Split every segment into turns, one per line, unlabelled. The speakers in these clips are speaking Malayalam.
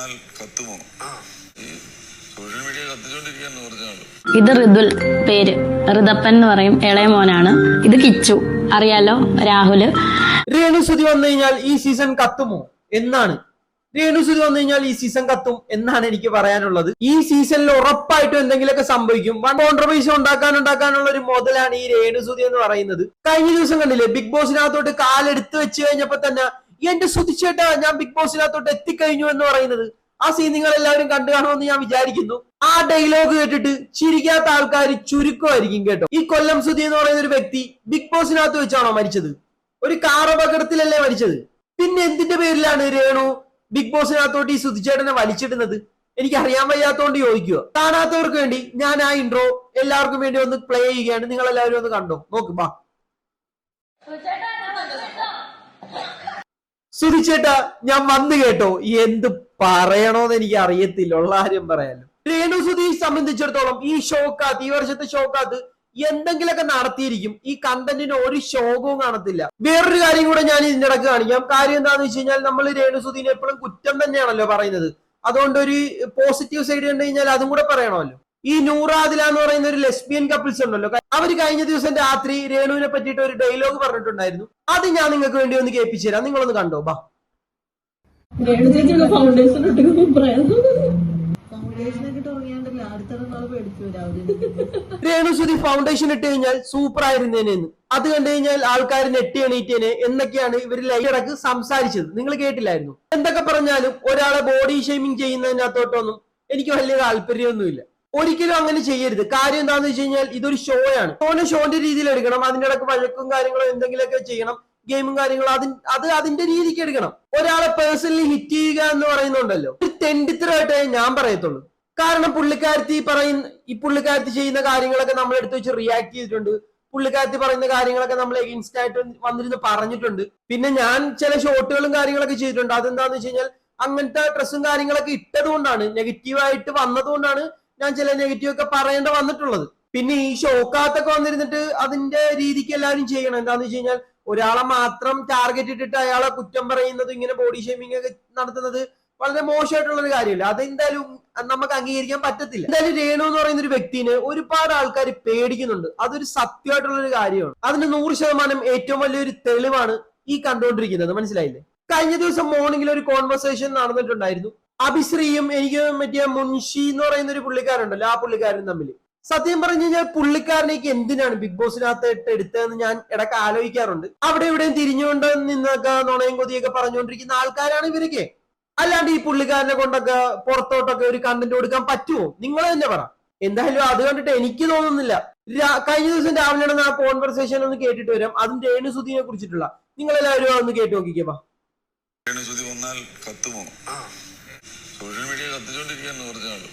വന്നാൽ കത്തുമോ? സോഷ്യൽ മീഡിയ
ഇത് ഋതുൽ പേര്. ഋതപ്പൻ എന്ന് പറയും. ഇളയ മോനാണ്. ഇത് കിച്ചു. അറിയാലോ? രാഹുൽ.
രേണുസുതി വന്നു കഴിഞ്ഞാൽ ഈ സീസൺ കത്തുമോ? എന്നാണ്. രേണുസുതി വന്നു കഴിഞ്ഞാൽ ഈ സീസൺ കത്തും എന്നാണ് എനിക്ക് പറയാനുള്ളത്. ഈ സീസണിൽ ഉറപ്പായിട്ടും എന്തെങ്കിലുമൊക്കെ സംഭവിക്കും. വൺ കോൺട്രവേഴ്സി ഉണ്ടാക്കാൻ ഉണ്ടാക്കാനുള്ള ഒരു മുതലാണ് ഈ രേണുസുതി എന്ന് പറയുന്നത്. കഴിഞ്ഞ ദിവസം കണ്ടില്ലേ? ബിഗ് ബോസിനകത്തോട്ട് കാലെടുത്ത് വെച്ച് കഴിഞ്ഞപ്പോ തന്നെ എന്റെ സുതിച്ചേട്ടാ ഞാൻ ബിഗ് ബോസിനകത്തോട്ട് എത്തിക്കഴിഞ്ഞു എന്ന് പറയുന്നത്. ആ സീൻ നിങ്ങൾ എല്ലാവരും കണ്ടു കാണുമെന്ന് ഞാൻ വിചാരിക്കുന്നു. ആ ഡയലോഗ് കേട്ടിട്ട് ചിരിക്കാത്ത ആൾക്കാർ ചുരുക്കമായിരിക്കും കേട്ടോ. ഈ കൊല്ലം സുധി എന്ന് പറയുന്ന ഒരു വ്യക്തി ബിഗ് ബോസിനകത്ത് വെച്ചാണോ മരിച്ചത്? ഒരു കാർ അപകടത്തിലല്ലേ മരിച്ചത്? പിന്നെ എന്തിന്റെ പേരിലാണ് രേണു ബിഗ് ബോസിനകത്തോട്ട് ഈ സുധിച്ചേട്ടനെ വലിച്ചിടുന്നത്? എനിക്ക് അറിയാൻ വയ്യാത്തോണ്ട് ചോദിക്കുക. കാണാത്തവർക്ക് വേണ്ടി ഞാൻ ആ ഇൻട്രോ എല്ലാവർക്കും വേണ്ടി ഒന്ന് പ്ലേ ചെയ്യുകയാണ്. നിങ്ങൾ എല്ലാവരും ഒന്ന് കണ്ടോ? നോക്ക് ബാ. സുധിച്ചേട്ടാ ഞാൻ വന്നു കേട്ടോ. എന്ത് പറയണോന്ന് എനിക്ക് അറിയത്തില്ല. ഉള്ള കാര്യം പറയാലോ. രേണു സുധീഷ് സംബന്ധിച്ചിടത്തോളം ഈ ഷോക്കാത്ത് ഈ വർഷത്തെ ഷോക്കാത്ത് എന്തെങ്കിലുമൊക്കെ നടത്തിയിരിക്കും. ഈ കണ്ടന്റിന് ഒരു ശോകവും കാണത്തില്ല. വേറൊരു കാര്യം കൂടെ ഞാൻ ഇതിന്റെ കാണിക്കാം. കാര്യം എന്താണെന്ന് വെച്ച് കഴിഞ്ഞാൽ നമ്മൾ രേണുസുദീനെ എപ്പോഴും കുറ്റം തന്നെയാണല്ലോ പറയുന്നത്. അതുകൊണ്ട് ഒരു പോസിറ്റീവ് സൈഡ് കണ്ടു കഴിഞ്ഞാൽ അതും കൂടെ പറയണമല്ലോ. ഈ നൂറാദില എന്ന് പറയുന്ന ഒരു ലെസ്ബിയൻ കപ്പിൾസ് ഉണ്ടല്ലോ. അവർ കഴിഞ്ഞ ദിവസം രാത്രി രേണുവിനെ പറ്റിയിട്ട് ഒരു ഡയലോഗ് പറഞ്ഞിട്ടുണ്ടായിരുന്നു. അത് ഞാൻ നിങ്ങൾക്ക് വേണ്ടി ഒന്ന് കേൾപ്പിച്ചു തരാം. നിങ്ങളൊന്ന് കണ്ടോ? ബാ.
ഫൗണ്ടേഷൻ
രേണുസുതി ഫൗണ്ടേഷൻ ഇട്ട് കഴിഞ്ഞാൽ സൂപ്പർ ആയിരുന്നേനെന്ന് അത് കണ്ടു കഴിഞ്ഞാൽ ആൾക്കാർ നെട്ടി എണീറ്റേനെ എന്നൊക്കെയാണ് ഇവർ ലൈഡക്ക് സംസാരിച്ചത്. നിങ്ങൾ കേട്ടില്ലായിരുന്നു. എന്തൊക്കെ പറഞ്ഞാലും ഒരാളെ ബോഡി ഷെയ്മിങ് ചെയ്യുന്നതിനകത്തോട്ടൊന്നും എനിക്ക് വലിയ താല്പര്യമൊന്നുമില്ല. ഒരിക്കലും അങ്ങനെ ചെയ്യരുത്. കാര്യം എന്താണെന്ന് വെച്ച് കഴിഞ്ഞാൽ ഇതൊരു ഷോ ആണ്. ഷോനെ ഷോന്റെ രീതിയിൽ എടുക്കണം. അതിന്റെ ഇടയ്ക്ക് വഴക്കും കാര്യങ്ങളും എന്തെങ്കിലുമൊക്കെ ചെയ്യണം. ഗെയിമും കാര്യങ്ങളും അതിന് അത് അതിന്റെ രീതിക്ക് എടുക്കണം. ഒരാളെ പേഴ്സണലി ഹിറ്റ് ചെയ്യുക എന്ന് പറയുന്നുണ്ടല്ലോ. ഒരു തെണ്ടിത്തരമായിട്ടേ ഞാൻ പറയത്തുള്ളൂ. കാരണം പുള്ളിക്കാരത്തി പറയുന്ന ഈ പുള്ളിക്കാരത്തി ചെയ്യുന്ന കാര്യങ്ങളൊക്കെ നമ്മൾ എടുത്ത് വെച്ച് റിയാക്ട് ചെയ്തിട്ടുണ്ട്. പുള്ളിക്കാരത്തി പറയുന്ന കാര്യങ്ങളൊക്കെ നമ്മൾ എഗൻസ്റ്റ് ആയിട്ട് വന്നിരുന്ന് പറഞ്ഞിട്ടുണ്ട്. പിന്നെ ഞാൻ ചില ഷോട്ടുകളും കാര്യങ്ങളൊക്കെ ചെയ്തിട്ടുണ്ട്. അതെന്താന്ന് വെച്ച് കഴിഞ്ഞാൽ അങ്ങനത്തെ ഡ്രസ്സും കാര്യങ്ങളൊക്കെ ഇട്ടതുകൊണ്ടാണ് നെഗറ്റീവായിട്ട് വന്നതുകൊണ്ടാണ് ഞാൻ ചില നെഗറ്റീവ് ഒക്കെ പറയേണ്ട വന്നിട്ടുള്ളത്. പിന്നെ ഈ ഷോക്കാത്തൊക്കെ വന്നിരുന്നിട്ട് അതിന്റെ രീതിക്ക് എല്ലാവരും ചെയ്യണം. എന്താന്ന് വെച്ച് കഴിഞ്ഞാൽ ഒരാളെ മാത്രം ടാർഗറ്റ് ഇട്ടിട്ട് അയാളെ കുറ്റം പറയുന്നത് ഇങ്ങനെ ബോഡി ഷേമിംഗ് ഒക്കെ നടത്തുന്നത് വളരെ മോശമായിട്ടുള്ള ഒരു കാര്യമില്ല. അതെന്തായാലും നമുക്ക് അംഗീകരിക്കാൻ പറ്റത്തില്ല. എന്തായാലും രേണു എന്ന് പറയുന്ന ഒരു വ്യക്തിനെ ഒരുപാട് ആൾക്കാർ പേടിക്കുന്നുണ്ട്. അതൊരു സത്യമായിട്ടുള്ള ഒരു കാര്യമാണ്. അതിന് നൂറ് ശതമാനം ഏറ്റവും വലിയൊരു തെളിവാണ് ഈ കണ്ടുകൊണ്ടിരിക്കുന്നത്. മനസ്സിലായില്ലേ? കഴിഞ്ഞ ദിവസം മോർണിംഗിൽ ഒരു കോൺവെർസേഷൻ നടന്നിട്ടുണ്ടായിരുന്നു. അഭിശ്രീയും എനിക്ക് മറ്റേ മുൻഷി എന്ന് പറയുന്ന ഒരു പുള്ളിക്കാരുണ്ടല്ലോ ആ പുള്ളിക്കാരനും തമ്മിൽ. സത്യം പറഞ്ഞു കഴിഞ്ഞാൽ പുള്ളിക്കാരനേക്ക് എന്തിനാണ് ബിഗ് ബോസിനകത്ത് ഇട്ട് എടുത്തതെന്ന് ഞാൻ ഇടയ്ക്ക് ആലോചിക്കാറുണ്ട്. അവിടെ ഇവിടെയും തിരിഞ്ഞുകൊണ്ട് നിന്നൊക്കെ നുണയും കൊതിയൊക്കെ പറഞ്ഞുകൊണ്ടിരിക്കുന്ന ആൾക്കാരാണ് ഇവരൊക്കെ. അല്ലാണ്ട് ഈ പുള്ളിക്കാരനെ കൊണ്ടൊക്കെ പുറത്തോട്ടൊക്കെ ഒരു കണ്ടന്റ് കൊടുക്കാൻ പറ്റുമോ? നിങ്ങൾ തന്നെ പറ. എന്തായാലും അത് കണ്ടിട്ട് എനിക്ക് തോന്നുന്നില്ല. കഴിഞ്ഞ ദിവസം രാവിലെ നടന്ന ആ കോൺവെർസേഷൻ ഒന്ന് കേട്ടിട്ട് വരാം. അതും രേണുസുതിനെ കുറിച്ചിട്ടുള്ള. നിങ്ങൾ എല്ലാവരും ഒന്ന് കേട്ട് നോക്കിക്കേ
രേണുസുതി വന്നാൽ കത്തുമോ?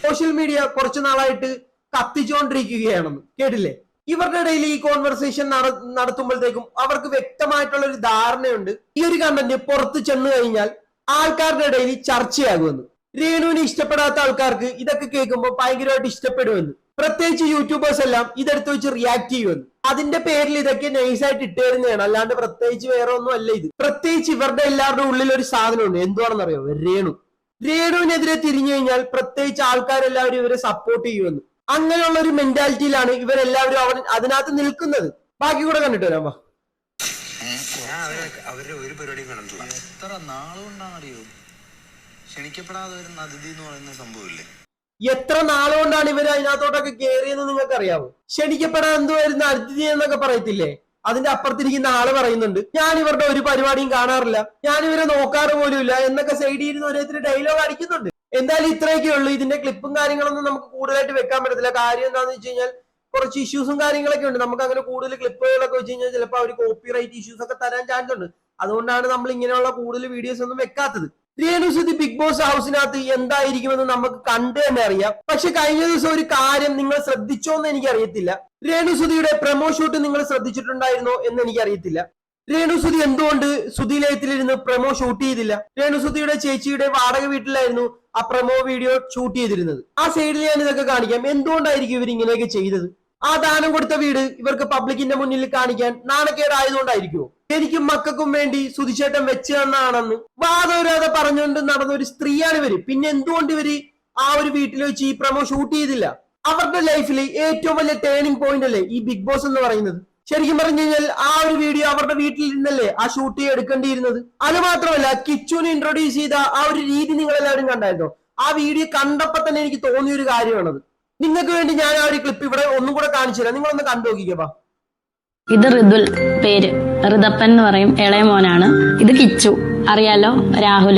സോഷ്യൽ മീഡിയ
കുറച്ചു നാളായിട്ട് കത്തിച്ചുകൊണ്ടിരിക്കുകയാണെന്ന് കേട്ടില്ലേ? ഇവരുടെ ഇടയിൽ ഈ കോൺവെർസേഷൻ നടത്തുമ്പോഴത്തേക്കും അവർക്ക് വ്യക്തമായിട്ടുള്ള ഒരു ധാരണയുണ്ട്. ഈ ഒരു കണ്ടന്റ് പുറത്ത് ചെന്ന് കഴിഞ്ഞാൽ ആൾക്കാരുടെ ഇടയിൽ ചർച്ചയാകുമെന്ന്. രേണുവിനെ ഇഷ്ടപ്പെടാത്ത ആൾക്കാർക്ക് ഇതൊക്കെ കേൾക്കുമ്പോൾ ഭയങ്കരമായിട്ട് ഇഷ്ടപ്പെടുമെന്ന്. പ്രത്യേകിച്ച് യൂട്യൂബേഴ്സ് എല്ലാം ഇതെടുത്ത് വെച്ച് റിയാക്ട് ചെയ്യുമെന്ന്. അതിന്റെ പേരിൽ ഇതൊക്കെ നൈസായിട്ട് ഇട്ടുതരുന്നതാണ് അല്ലാണ്ട് പ്രത്യേകിച്ച് വേറെ ഒന്നും അല്ല ഇത്. പ്രത്യേകിച്ച് ഇവരുടെ എല്ലാവരുടെ ഉള്ളിൽ ഒരു സാധനമുണ്ട്. എന്തുവാണെന്നറിയോ? രേണു. രേണുവിനെതിരെ തിരിഞ്ഞു കഴിഞ്ഞാൽ പ്രത്യേകിച്ച് ആൾക്കാരെല്ലാവരും ഇവരെ സപ്പോർട്ട് ചെയ്യുമെന്ന്. അങ്ങനെയുള്ള ഒരു മെന്റാലിറ്റിയിലാണ് ഇവരെല്ലാവരും അവൻ അതിനകത്ത് നിൽക്കുന്നത്. ബാക്കി കൂടെ കണ്ടിട്ട് വരാം
അവരുടെ ഒരു പരിപാടിയും കണ്ടിട്ടില്ല.
എത്ര നാളുകൊണ്ടാണെന്നറിയോ ക്ഷണിക്കപ്പെടാതെ വരുന്ന അതിഥി എന്ന് പറയുന്ന സംഭവമില്ലേ?
എത്ര നാളുകൊണ്ടാണ് ഇവർ അതിനകത്തോട്ടൊക്കെ കയറിയെന്ന് നിങ്ങൾക്ക് അറിയാവോ ക്ഷണിക്കപ്പെടാൻ എന്ത് വരുന്ന അതിഥി എന്നൊക്കെ പറയത്തില്ലേ? അതിന്റെ അപ്പുറത്തിരിക്കുന്ന ആൾ പറയുന്നുണ്ട് ഞാൻ ഇവരുടെ ഒരു പരിപാടിയും കാണാറില്ല ഞാൻ ഇവരെ നോക്കാറ് പോലും ഇല്ല എന്നൊക്കെ സൈഡിൽ ഇരുന്ന് ഓരോരുത്തർ ഡയലോഗ് അടിക്കുന്നുണ്ട്. എന്തായാലും ഇത്രയൊക്കെ ഉള്ളൂ. ഇതിന്റെ ക്ലിപ്പും കാര്യങ്ങളൊന്നും നമുക്ക് കൂടുതലായിട്ട് വെക്കാൻ പറ്റത്തില്ല. കാര്യം എന്താണെന്ന് വെച്ച് കഴിഞ്ഞാൽ കുറച്ച് ഇഷ്യൂസും കാര്യങ്ങളൊക്കെ ഉണ്ട്. നമുക്ക് അങ്ങനെ കൂടുതൽ ക്ലിപ്പുകളൊക്കെ വെച്ച് കഴിഞ്ഞാൽ ചിലപ്പോൾ അവർ കോപ്പി റൈറ്റ് ഇഷ്യൂസ് ഒക്കെ തരാൻ ചാൻസ് ഉണ്ട്. അതുകൊണ്ടാണ് നമ്മൾ ഇങ്ങനെയുള്ള കൂടുതൽ വീഡിയോസ് ഒന്നും വെക്കാത്തത്. രേണുസുതി ബിഗ് ബോസ് ഹൗസിനകത്ത് എന്തായിരിക്കുമെന്ന് നമുക്ക് കണ്ടു തന്നെ അറിയാം. പക്ഷെ കഴിഞ്ഞ ദിവസം ഒരു കാര്യം നിങ്ങൾ ശ്രദ്ധിച്ചോ എന്ന് എനിക്ക് അറിയത്തില്ല രേണുസുതിയുടെ പ്രമോ ഷൂട്ട് നിങ്ങൾ ശ്രദ്ധിച്ചിട്ടുണ്ടായിരുന്നോ എന്ന് എനിക്ക് അറിയത്തില്ല രേണുസുതി എന്തുകൊണ്ട് സുതിലയത്തിലിരുന്ന് പ്രമോ ഷൂട്ട് ചെയ്തില്ല? രേണുസുതിയുടെ ചേച്ചിയുടെ വാടക വീട്ടിലായിരുന്നു ആ പ്രമോ വീഡിയോ ഷൂട്ട് ചെയ്തിരുന്നത്. ആ സൈഡിൽ ഞാൻ ഇതൊക്കെ കാണിക്കാം. എന്തുകൊണ്ടായിരിക്കും ഇവർ ഇങ്ങനെയൊക്കെ ചെയ്തത്? ആ ദാനം കൊടുത്ത വീട് ഇവർക്ക് പബ്ലിക്കിന്റെ മുന്നിൽ കാണിക്കാൻ നാണക്കേടായതുകൊണ്ടായിരിക്കുമോ എനിക്കും മക്കൾക്കും വേണ്ടി സുധിച്ചേട്ടൻ വെച്ച് തന്നാണെന്ന് വാദോരാതെ പറഞ്ഞുകൊണ്ട് നടന്ന ഒരു സ്ത്രീയാണ് ഇവർ. പിന്നെ എന്തുകൊണ്ട് ഇവർ ആ ഒരു വീട്ടിൽ വെച്ച് ഈ പ്രമോ ഷൂട്ട് ചെയ്തില്ല? അവരുടെ ലൈഫിൽ ഏറ്റവും വലിയ ടേണിംഗ് പോയിന്റ് അല്ലേ ഈ ബിഗ് ബോസ് എന്ന് പറയുന്നത്? ശരിക്കും പറഞ്ഞു കഴിഞ്ഞാൽ ആ ഒരു വീഡിയോ അവരുടെ വീട്ടിൽ ഇരുന്നല്ലേ ആ ഷൂട്ട് എടുക്കേണ്ടിയിരുന്നത്? അത് മാത്രമല്ല കിച്ചുവിനെ ഇൻട്രൊഡ്യൂസ് ചെയ്ത ആ ഒരു രീതി നിങ്ങൾ എല്ലാവരും കണ്ടായിരുന്നോ? ആ വീഡിയോ കണ്ടപ്പോ തന്നെ എനിക്ക് തോന്നിയ ഒരു കാര്യമാണത്. നിങ്ങൾക്ക് വേണ്ടി ഞാൻ ആ ഒരു ക്ലിപ്പ് ഇവിടെ ഒന്നും കൂടെ കാണിച്ചു തരാം നിങ്ങളൊന്ന് കണ്ടു നോക്കിക്കപ്പാ
ഇത് ഋതുൽ പേര്. ഋതപ്പൻ എന്ന് പറയും. ഇളയ മോനാണ്. ഇത് കിച്ചു. അറിയാലോ? രാഹുൽ.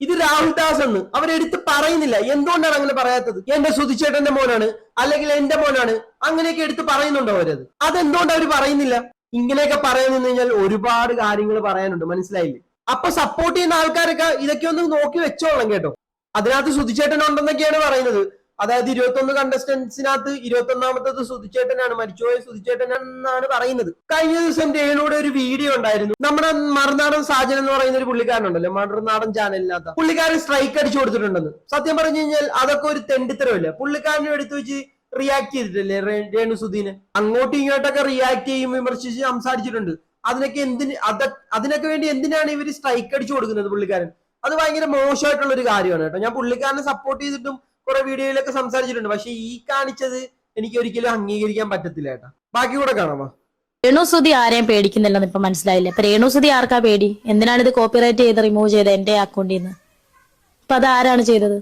ഇത് രാഹുൽ ദാസ് എന്ന് അവരെടുത്ത് പറയുന്നില്ല. എന്തുകൊണ്ടാണ് അങ്ങനെ പറയാത്തത്? എന്റെ സുധിച്ചേട്ടന്റെ മോനാണ്. അല്ലെങ്കിൽ എന്റെ മോനാണ്. അങ്ങനെയൊക്കെ എടുത്ത് പറയുന്നുണ്ടോ അവരത്? അതെന്തുകൊണ്ട് അവർ പറയുന്നില്ല? ഇങ്ങനെയൊക്കെ പറയാൻ നിന്ന് കഴിഞ്ഞാൽ ഒരുപാട് കാര്യങ്ങൾ പറയാനുണ്ട്. മനസ്സിലായില്ലേ? അപ്പൊ സപ്പോർട്ട് ചെയ്യുന്ന ആൾക്കാരൊക്കെ ഇതൊക്കെ ഒന്ന് നോക്കി വെച്ചോളാം കേട്ടോ. അതിനകത്ത് സുധിച്ചേട്ടൻ ഉണ്ടെന്നൊക്കെയാണ് പറയുന്നത്. അതായത് ഇരുപത്തൊന്ന് കണ്ടസ്റ്റൻസിനകത്ത് ഇരുപത്തി ഒന്നാമത്തത് സുധിച്ചേട്ടനാണ് മരിച്ചുപോയ സുധിച്ചേട്ടൻ എന്നാണ് പറയുന്നത്. കഴിഞ്ഞ ദിവസം രേണുയുടെ ഒരു വീഡിയോ ഉണ്ടായിരുന്നു. നമ്മുടെ മറുനാടൻ സാജൻ എന്ന് പറയുന്ന ഒരു പുള്ളിക്കാരനുണ്ടല്ലോ മറുനാടൻ ചാനലിനകത്ത്. പുള്ളിക്കാരൻ സ്ട്രൈക്ക് അടിച്ചു കൊടുത്തിട്ടുണ്ടെന്ന്. സത്യം പറഞ്ഞു കഴിഞ്ഞാൽ അതൊക്കെ ഒരു തെണ്ടിത്തരമല്ലേ? പുള്ളിക്കാരനെ എടുത്തു വെച്ച് റിയാക്ട് ചെയ്തിട്ടില്ലേ രേണു സുധീന്? അങ്ങോട്ടും ഇങ്ങോട്ടൊക്കെ റിയാക്ട് ചെയ്യും വിമർശിച്ച് സംസാരിച്ചിട്ടുണ്ട്. അതിനൊക്കെ എന്തിന് അത അതിനൊക്കെ വേണ്ടി എന്തിനാണ് ഇവർ സ്ട്രൈക്ക് അടിച്ചു കൊടുക്കുന്നത് പുള്ളിക്കാരൻ? അത് ഭയങ്കര മോശമായിട്ടുള്ള ഒരു കാര്യമാണ് കേട്ടോ. ഞാൻ പുള്ളിക്കാരനെ സപ്പോർട്ട് ചെയ്തിട്ടും കുറെ വീഡിയോയിലൊക്കെ സംസാരിച്ചിട്ടുണ്ട്. പക്ഷെ ഈ കാണിച്ചത് എനിക്ക് ഒരിക്കലും അംഗീകരിക്കാൻ പറ്റത്തില്ല ഏട്ടാ. ബാക്കി കൂടെ കാണാമോ
രേണുസുതി ആരെയും പേടിക്കുന്നില്ലെന്ന് ഇപ്പൊ മനസ്സിലായില്ല? ഇപ്പൊ രേണുസുതി ആർക്കാ പേടി? എന്തിനാണ് ഇത് കോപ്പിറൈറ്റ് ചെയ്ത് റിമൂവ് ചെയ്ത് എന്റെ അക്കൗണ്ടിൽ നിന്ന് ഇപ്പൊ അത് ആരാണ് ചെയ്തത്?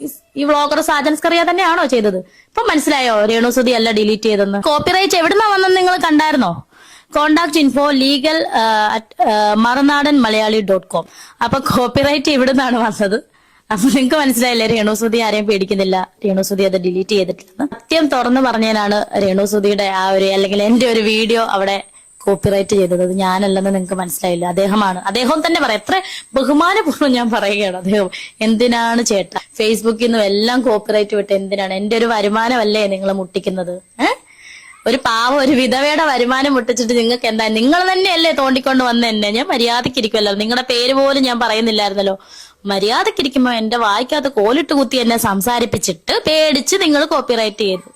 ഈ- വ്ളോഗർ വ്ളോഗർ സാജൻസ്കറിയ തന്നെയാണോ ചെയ്തത്? ഇപ്പൊ മനസ്സിലായോ രേണുസുതി അല്ല ഡിലീറ്റ് ചെയ്തെന്ന്? കോപ്പിറൈറ്റ് എവിടുന്നാ വന്നെന്ന് നിങ്ങൾ കണ്ടായിരുന്നോ? Contact info legal Marunadan Malayali dot com അപ്പൊ കോപ്പിറൈറ്റ് ഇവിടുന്നാണ് വന്നത്? അപ്പൊ നിങ്ങൾക്ക് മനസ്സിലായില്ലേ രേണുസുതി ആരെയും പേടിക്കുന്നില്ല. രേണുസുതി അത് ഡിലീറ്റ് ചെയ്തിട്ടുണ്ട് സത്യം തുറന്നു പറഞ്ഞതിനാണ് രേണുസുതിയുടെ ആ ഒരു അല്ലെങ്കിൽ എന്റെ ഒരു വീഡിയോ അവിടെ കോപ്പിറൈറ്റ് ചെയ്തത്. അത് ഞാനല്ലെന്ന് നിങ്ങൾക്ക് മനസ്സിലായില്ല? അദ്ദേഹമാണ്. അദ്ദേഹം തന്നെ പറയാം എത്ര ബഹുമാനപൂർവം ഞാൻ പറയുകയാണ് അദ്ദേഹം. എന്തിനാണ് ചേട്ട? ഫേസ്ബുക്കിൽ നിന്നും എല്ലാം കോപ്പിറൈറ്റ് വിട്ട് എന്തിനാണ്? എന്റെ ഒരു വരുമാനമല്ലേ നിങ്ങൾ മുട്ടിക്കുന്നത്? ഒരു പാവം ഒരു വിധവയുടെ വരുമാനം മുട്ടിച്ചിട്ട് നിങ്ങൾക്ക് എന്താ? നിങ്ങൾ തന്നെയല്ലേ തോണ്ടിക്കൊണ്ട് വന്ന എന്നെ? ഞാൻ മര്യാദക്കിരിക്കുമല്ലോ നിങ്ങളുടെ പേര് പോലും ഞാൻ പറയുന്നില്ലായിരുന്നല്ലോ. മര്യാദക്കിരിക്കുമ്പോ എന്റെ വായിക്കകത്ത് കോലിട്ട് കുത്തി എന്നെ സംസാരിപ്പിച്ചിട്ട് പേടിച്ച് നിങ്ങൾ കോപ്പിറൈറ്റ് ചെയ്തു.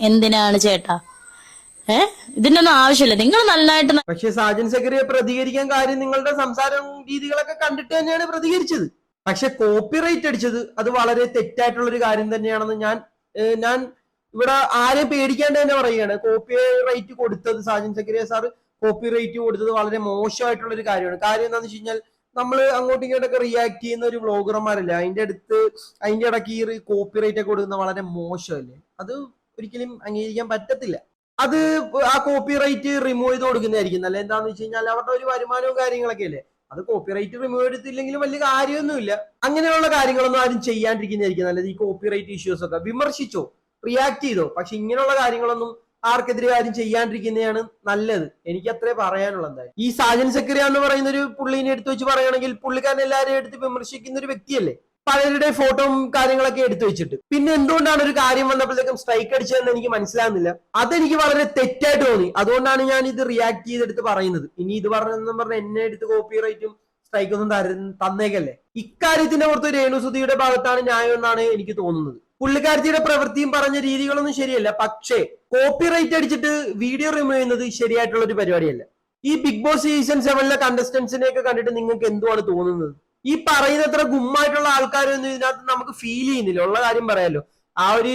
എന്തിനാണ് ചേട്ടാ? ഏ? ഇതിനൊന്നും ആവശ്യമില്ല. നിങ്ങൾ നന്നായിട്ട്
പക്ഷെ സാജൻ സെക്രട്ടറിയെ പ്രതികരിക്കാൻ കാര്യം നിങ്ങളുടെ സംസാരം രീതികളൊക്കെ കണ്ടിട്ട് തന്നെയാണ് പ്രതികരിച്ചത്. പക്ഷെ കോപ്പിറൈറ്റ് അടിച്ചത് അത് വളരെ തെറ്റായിട്ടുള്ള ഒരു കാര്യം തന്നെയാണെന്ന് ഞാൻ ഞാൻ ഇവിടെ ആരെയും പേടിക്കാണ്ട് തന്നെ പറയുകയാണ്. കോപ്പിറൈറ്റ് കൊടുത്തത് സാജൻ സെക്രട്ടറി സാർ കോപ്പിറൈറ്റ് കൊടുത്തത് വളരെ മോശമായിട്ടുള്ള ഒരു കാര്യമാണ്. കാര്യം എന്താണെന്ന് വെച്ച് കഴിഞ്ഞാൽ നമ്മൾ അങ്ങോട്ടും ഇങ്ങോട്ടൊക്കെ റിയാക്ട് ചെയ്യുന്ന ഒരു വ്ളോഗർമാരല്ലേ അതിന്റെ അടുത്ത് അതിന്റെ ഇടയ്ക്ക് ഈ കോപ്പി റൈറ്റ് ഒക്കെ കൊടുക്കുന്ന വളരെ മോശമല്ലേ? അത് ഒരിക്കലും അംഗീകരിക്കാൻ പറ്റത്തില്ല. അത് ആ കോപ്പിറൈറ്റ് റിമൂവ് ചെയ്ത് കൊടുക്കുന്നതായിരിക്കും. അല്ലെ എന്താന്ന് വെച്ച് കഴിഞ്ഞാൽ അവരുടെ ഒരു വരുമാനവും കാര്യങ്ങളൊക്കെ അല്ലേ? അത് കോപ്പിറൈറ്റ് റിമൂവ് എടുത്തില്ലെങ്കിലും വലിയ കാര്യമൊന്നുമില്ല. അങ്ങനെയുള്ള കാര്യങ്ങളൊന്നും ആരും ചെയ്യാണ്ടിരിക്കുന്നതായിരിക്കും. നല്ലത് ഈ കോപ്പിറൈറ്റ് ഇഷ്യൂസ് ഒക്കെ. വിമർശിച്ചോ? റിയാക്ട് ചെയ്തോ? പക്ഷെ ഇങ്ങനെയുള്ള കാര്യങ്ങളൊന്നും ആർക്കെതിരെ കാര്യം ചെയ്യാണ്ടിരിക്കുന്നതാണ് നല്ലത്. എനിക്ക് അത്രേ പറയാനുള്ളത്. ഈ സാജൻ സക്രിയ എന്ന് പറയുന്ന ഒരു പുള്ളിനെ എടുത്തു വെച്ച് പറയുകയാണെങ്കിൽ പുള്ളിക്കാരൻ എല്ലാവരെയും എടുത്ത് വിമർശിക്കുന്ന ഒരു വ്യക്തിയല്ലേ? പലരുടെ ഫോട്ടോയും കാര്യങ്ങളൊക്കെ എടുത്തു വെച്ചിട്ട്. പിന്നെ എന്തുകൊണ്ടാണ് ഒരു കാര്യം വന്നപ്പോഴത്തേക്കും സ്ട്രൈക്ക് അടിച്ചതെന്ന് എനിക്ക് മനസ്സിലാകുന്നില്ല അതെനിക്ക് വളരെ തെറ്റായിട്ട് തോന്നി. അതുകൊണ്ടാണ് ഞാൻ ഇത് റിയാക്ട് ചെയ്തെടുത്ത് പറയുന്നത്. ഇനി ഇത് പറഞ്ഞെന്ന് പറഞ്ഞ എന്നെ എടുത്ത് കോപ്പി റൈറ്റും സ്ട്രൈക്ക് ഒന്നും തര തന്നേക്കല്ലേ? ഇക്കാര്യത്തിന്റെ പുറത്ത് രേണുസുതിയുടെ ഭാഗത്താണ് ന്യായം എന്നാണ് എനിക്ക് തോന്നുന്നത്. പുള്ളിക്കാരത്തിയുടെ പ്രവൃത്തിയും പറഞ്ഞ രീതികളൊന്നും ശരിയല്ല. പക്ഷേ കോപ്പി റൈറ്റ് അടിച്ചിട്ട് വീഡിയോ റിമൂവ് ചെയ്യുന്നത് ശരിയായിട്ടുള്ള ഒരു പരിപാടിയല്ല. ഈ ബിഗ് ബോസ് സീസൺ സെവനിലെ കണ്ടസ്റ്റൻസിനെ ഒക്കെ കണ്ടിട്ട് നിങ്ങൾക്ക് എന്തുവാണ് തോന്നുന്നത്? ഈ പറയുന്നത്ര ഗുമ്മായിട്ടുള്ള ആൾക്കാരൊന്നും ഇതിനകത്ത് നമുക്ക് ഫീൽ ചെയ്യുന്നില്ല. ഉള്ള കാര്യം പറയാലോ. ആ ഒരു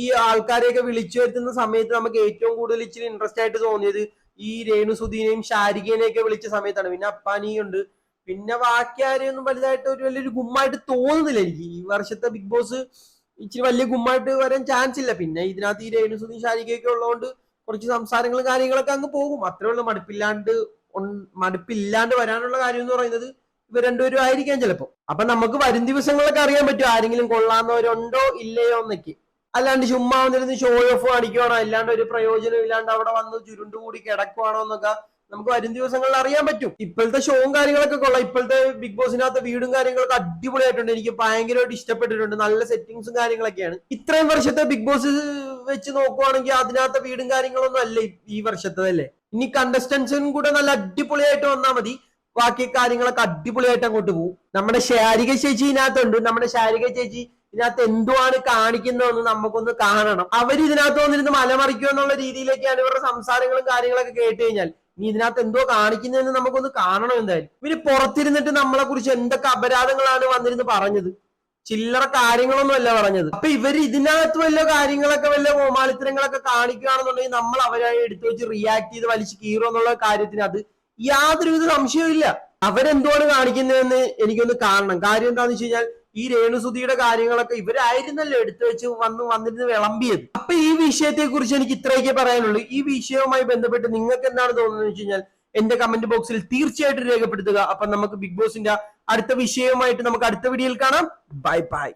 ഈ ആൾക്കാരെയൊക്കെ വിളിച്ചു വരുത്തുന്ന സമയത്ത് നമുക്ക് ഏറ്റവും കൂടുതൽ ഇച്ചിരി ഇൻട്രസ്റ്റ് ആയിട്ട് തോന്നിയത് ഈ രേണു രേണുസുദീനെയും ഒക്കെ വിളിച്ച സമയത്താണ്. പിന്നെ അപ്പാനിയുണ്ട്. പിന്നെ ബാക്കി ആരെയൊന്നും വലുതായിട്ട് ഒരു വലിയൊരു ഗുമ്മായിട്ട് തോന്നുന്നില്ല എനിക്ക്. ഈ വർഷത്തെ ബിഗ് ബോസ് ഇച്ചിരി വലിയ ഗുമ്മായിട്ട് വരാൻ ചാൻസ് ഇല്ല. പിന്നെ ഇതിനകത്ത് ഈ രേണുസുദീൻ ശാരികയൊക്കെ ഉള്ളതുകൊണ്ട് കുറച്ച് സംസാരങ്ങളും കാര്യങ്ങളൊക്കെ അങ്ങ് പോകും. അത്രേ ഉള്ളൂ മടുപ്പില്ലാണ്ട് മടുപ്പില്ലാണ്ട് വരാനുള്ള കാര്യം എന്ന് പറയുന്നത് ഇവർ രണ്ടുപേരും ആയിരിക്കാം ചിലപ്പോ. അപ്പൊ നമുക്ക് വരും ദിവസങ്ങളൊക്കെ അറിയാൻ പറ്റും ആരെങ്കിലും കൊള്ളാവുന്നവരുണ്ടോ ഇല്ലയോ എന്നൊക്കെ. അല്ലാണ്ട് ചുമ്മാ വന്നിരുന്ന് ഷോ ഓഫ് കാണിക്കുവാണോ? അല്ലാണ്ട് ഒരു പ്രയോജനം ഇല്ലാണ്ട് അവിടെ വന്ന് ചുരുണ്ടുകൂടി കിടക്കുവാണോ എന്നൊക്കെ നമുക്ക് വരും ദിവസങ്ങളിൽ അറിയാൻ പറ്റും. ഇപ്പോഴത്തെ ഷോവും കാര്യങ്ങളൊക്കെ കൊള്ളാം. ഇപ്പോഴത്തെ ബിഗ് ബോസിനകത്ത് വീടും കാര്യങ്ങളൊക്കെ അടിപൊളിയായിട്ടുണ്ട്. എനിക്ക് ഭയങ്കരമായിട്ട് ഇഷ്ടപ്പെട്ടിട്ടുണ്ട്. നല്ല സെറ്റിങ്സും കാര്യങ്ങളൊക്കെയാണ്. ഇത്രയും വർഷത്തെ ബിഗ് ബോസ് വെച്ച് നോക്കുവാണെങ്കിൽ അതിനകത്തെ വീടും കാര്യങ്ങളൊന്നും അല്ല ഈ- വർഷത്തതല്ലേ ഇനി കണ്ടസ്റ്റൻസും കൂടെ നല്ല അടിപൊളിയായിട്ട് വന്നാൽ മതി. ബാക്കി കാര്യങ്ങളൊക്കെ അടിപൊളിയായിട്ട് അങ്ങോട്ട് പോകും നമ്മുടെ ശാരിക ചേച്ചി ഇതിനകത്തുണ്ട്. നമ്മുടെ ശാരിക ചേച്ചി ഇതിനകത്ത് എന്തുവാണ് കാണിക്കുന്നതെന്ന് നമുക്കൊന്ന് കാണണം. അവർ ഇതിനകത്ത് വന്നിരുന്ന് മലമറിക്കുക എന്നുള്ള രീതിയിലേക്കാണ് ഇവരുടെ സംസാരങ്ങളും കാര്യങ്ങളൊക്കെ കേട്ട് കഴിഞ്ഞാൽ. ഇനി ഇതിനകത്ത് എന്തോ കാണിക്കുന്നതെന്ന് നമുക്കൊന്ന് കാണണം എന്തായാലും. ഇവർ പുറത്തിരുന്നിട്ട് നമ്മളെ കുറിച്ച് എന്തൊക്കെ അപരാധങ്ങളാണ് വന്നിരുന്ന് പറഞ്ഞത്? ചില്ലറ കാര്യങ്ങളൊന്നും അല്ല പറഞ്ഞത്. അപ്പൊ ഇവർ ഇതിനകത്ത് വല്ല കാര്യങ്ങളൊക്കെ വല്ല കോമാളിത്തരങ്ങളൊക്കെ കാണിക്കുകയാണെന്നുണ്ടെങ്കിൽ നമ്മൾ അവരായി എടുത്തു വെച്ച് റിയാക്ട് ചെയ്ത് വലിച്ചു കീറും എന്നുള്ള കാര്യത്തിന് അത് യാതൊരുവിധ സംശയവും ഇല്ല അവരെന്തോണ് കാണിക്കുന്നതെന്ന് എനിക്കൊന്ന് കാണണം. കാര്യം എന്താണെന്ന് വെച്ച് കഴിഞ്ഞാൽ ഈ രേണുസുതിയുടെ കാര്യങ്ങളൊക്കെ ഇവരായിരുന്നല്ലോ എടുത്തു വെച്ച് വന്ന് വന്നിരുന്ന് വിളമ്പിയത്. അപ്പൊ ഈ വിഷയത്തെ കുറിച്ച് എനിക്ക് ഇത്രയൊക്കെ പറയാനുള്ളൂ. ഈ വിഷയവുമായി ബന്ധപ്പെട്ട് നിങ്ങൾക്ക് എന്താണ് തോന്നുന്നത് വെച്ച് കഴിഞ്ഞാൽ എന്റെ കമന്റ് ബോക്സിൽ തീർച്ചയായിട്ടും രേഖപ്പെടുത്തുക. അപ്പൊ നമുക്ക് ബിഗ് ബോസിന്റെ അടുത്ത വിഷയവുമായിട്ട് നമുക്ക് അടുത്ത വീഡിയോയിൽ കാണാം. Bye bye